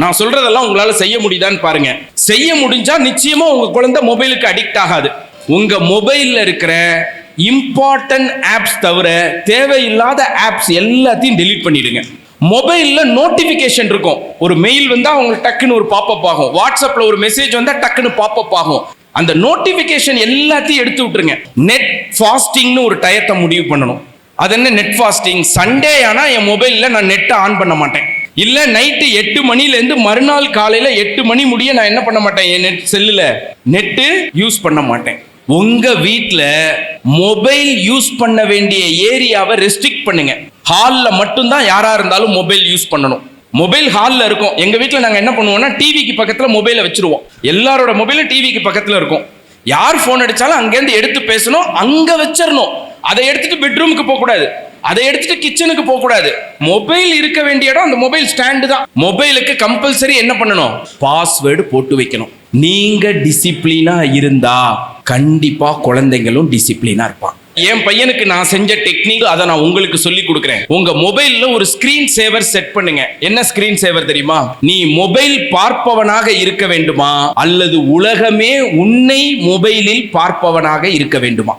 நான் சொல்றதெல்லாம் உங்களால செய்ய முடியுதான்னு பாருங்க. செய்ய முடிஞ்சா நிச்சயமா உங்க குழந்தை மொபைலுக்கு அடிக்ட் ஆகாது. உங்க மொபைல்ல இருக்கிற இம்பார்ட்டன்ட் ஆப்ஸ் தவிர தேவையில்லாத ஆப்ஸ் எல்லாத்தையும் டெலீட் பண்ணிடுங்க. மொபைல்ல நோட்டிபிகேஷன் இருக்கும். ஒரு மெயில் வந்தா அவங்களுக்கு டக்குன்னு ஒரு பாப்பப் ஆகும். வாட்ஸ்அப்ல ஒரு மெசேஜ் வந்தா டக்குன்னு பாப்பப் ஆகும். அந்த நோட்டிபிகேஷன் எல்லாத்தையும் எடுத்து விட்டுருங்க. நெட் ஃபாஸ்டிங்னு ஒரு டயத்தை முடிவு பண்ணணும். அது என்ன நெட் ஃபாஸ்டிங் சண்டே ஆனால் என் மொபைலில் நான் நெட்டை ஆன் பண்ண மாட்டேன். இல்லை நைட்டு எட்டு மணிலேருந்து மறுநாள் காலையில் எட்டு மணி முடிய நான் என்ன பண்ண மாட்டேன்? என் நெட் செல்லில் நெட்டு யூஸ் பண்ண மாட்டேன். உங்கள் வீட்டில் மொபைல் யூஸ் பண்ண வேண்டிய ஏரியாவை ரெஸ்ட்ரிக்ட் பண்ணுங்க. ஹாலில் மட்டும்தான் யாராக இருந்தாலும் மொபைல் யூஸ் பண்ணணும். மொபைல் ஹாலில் இருக்கும். எங்கள் வீட்டில் நாங்கள் என்ன பண்ணுவோம்னா டிவிக்கு பக்கத்தில் மொபைலை வச்சிருவோம். எல்லாரோட மொபைலும் டிவிக்கு பக்கத்தில் இருக்கும். யார் ஃபோன் அடித்தாலும் அங்கேருந்து எடுத்து பேசணும் அங்கே வச்சிடணும் அதை எடுத்துட்டு பெட்ரூமுக்கு போகக்கூடாது. அதை எடுத்துட்டு கிச்சனுக்கு போக கூடாது மொபைல் இருக்க வேண்டிய இடம் அந்த மொபைல் ஸ்டாண்டு தான். மொபைலுக்கு கம்பல்சரி என்ன பண்ணணும்? பாஸ்வேர்டு போட்டு வைக்கணும். நீங்க டிசிப்ளினா இருந்தா கண்டிப்பா குழந்தைங்களும் டிசிப்ளினா இருப்பான் என் பையனுக்கு நான் செஞ்ச டெக்னிக் அதை நான் உங்களுக்கு சொல்லி கொடுக்குறேன். உங்க மொபைல்ல ஒரு ஸ்கிரீன் சேவர் செட் பண்ணுங்க. என்ன ஸ்கிரீன் சேவர் தெரியுமா? நீ மொபைல் பார்ப்பவனாக இருக்க வேண்டுமா? அல்லது உலகமே உன்னை மொபைலில் பார்ப்பவனாக இருக்க வேண்டுமா?